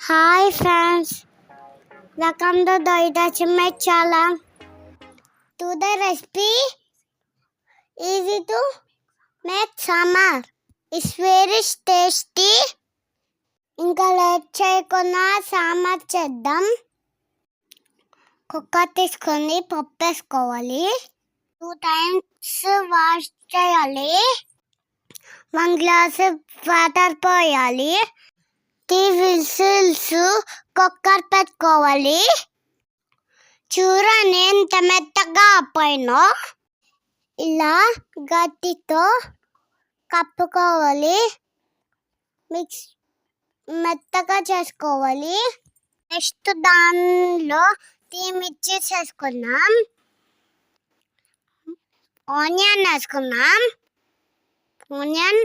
Hi friends, welcome to the Itachi channel. Today recipe easy to make samar. It's very tasty. ఇంకా late చేయకుండా సాంబార్ చేద్దాం cooker తీసుకొని పప్పు వేసుకోవాలి టూ టైమ్స్ వాష్ చేయాలి వన్ గ్లాస్ వాటర్ పోయాలి త్రీ విసిల్స్ కుక్కర్ పెట్టుకోవాలి. చూడండి ఎంత మెత్తగా పోయినో ఇలా గట్టితో కప్పుకోవాలి. మిక్స్ మెత్తగా చేసుకోవాలి. నెక్స్ట్ దానిలో టీ మిర్చి చేసుకున్నాం ఆనియన్ వేసుకున్నాం onion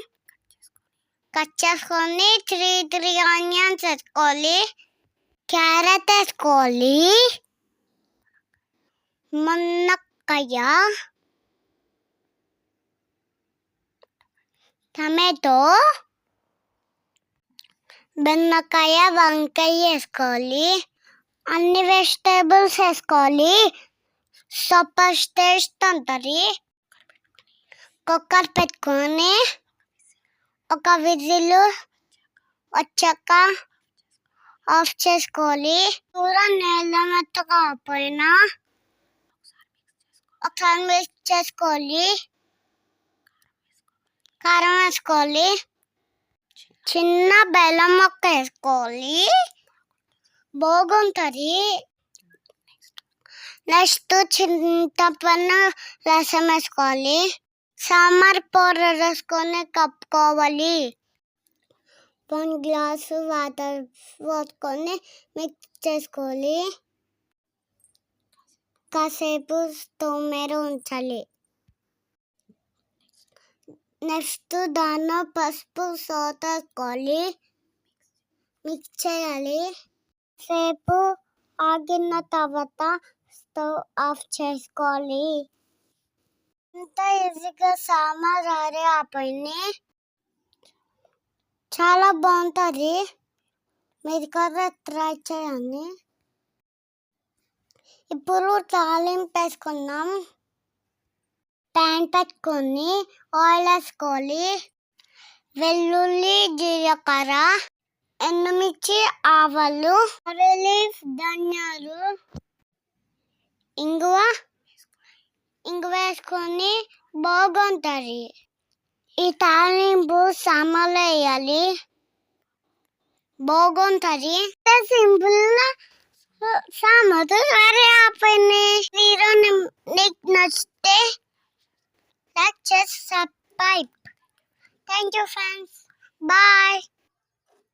కట్ చేసుకొని త్రీ త్రీ ఆనియన్స్ వేసుకోవాలి క్యారెట్ వేసుకోవాలి మునక్కాయ టమాటో బెండకాయ వంకాయ వేసుకోవాలి అన్ని వెజిటేబుల్స్ వేసుకోవాలి సూపర్ టేస్ట్ ఉంటుంది కుక్కర్ పెట్టుకొని ఒక విజిల్ వచ్చాక ఆఫ్ చేసుకోవాలి. కూర నేల మెత్తగా పోయినా ఒకసారి మిక్స్ చేసుకోవాలి. కారం వేసుకోవాలి. చిన్న బెల్లం మొక్క వేసుకోవాలి. బాగుంటుంది. నెక్స్ట్ చింతపండు రసం వేసుకోవాలి. సాంబార్ పౌడర్ వేసుకొని కప్పుకోవాలి వన్ గ్లాసు వాటర్ పోసుకొని మిక్స్ చేసుకోవాలి కాసేపు స్టవ్ మీద ఉంచాలి నెక్స్ట్ దానిలో పసుపు సోత వేసుకోవాలి మిక్స్ చేయాలి సేపు ఆగిన తర్వాత స్టవ్ ఆఫ్ చేసుకోవాలి ఎంత ఈజీగా సాంబార్ ఆ అయిపోయింది చాలా బాగుంటుంది. మీరు కూడా ట్రై చేయండి. ఇప్పుడు తాలింపు వేసుకుందాం ప్యాన్ పెట్టుకొని ఆయిల్ వేసుకోవాలి. వెల్లుల్లి జీలకర్ర ఎండుమిర్చి ఆవాలు రిలీఫ్ ధనియాలు ఇంగువ ఇంగువ వేసుకొని బాగుంటుంది ఈ తాలింపు సామాన్లు వేయాలి బాగుంటుంది సింపుల్గా సామాన్లు సరే ఆపండి మీరు నీకు నచ్చితే లైక్ చేసి subscribe. Thank you friends bye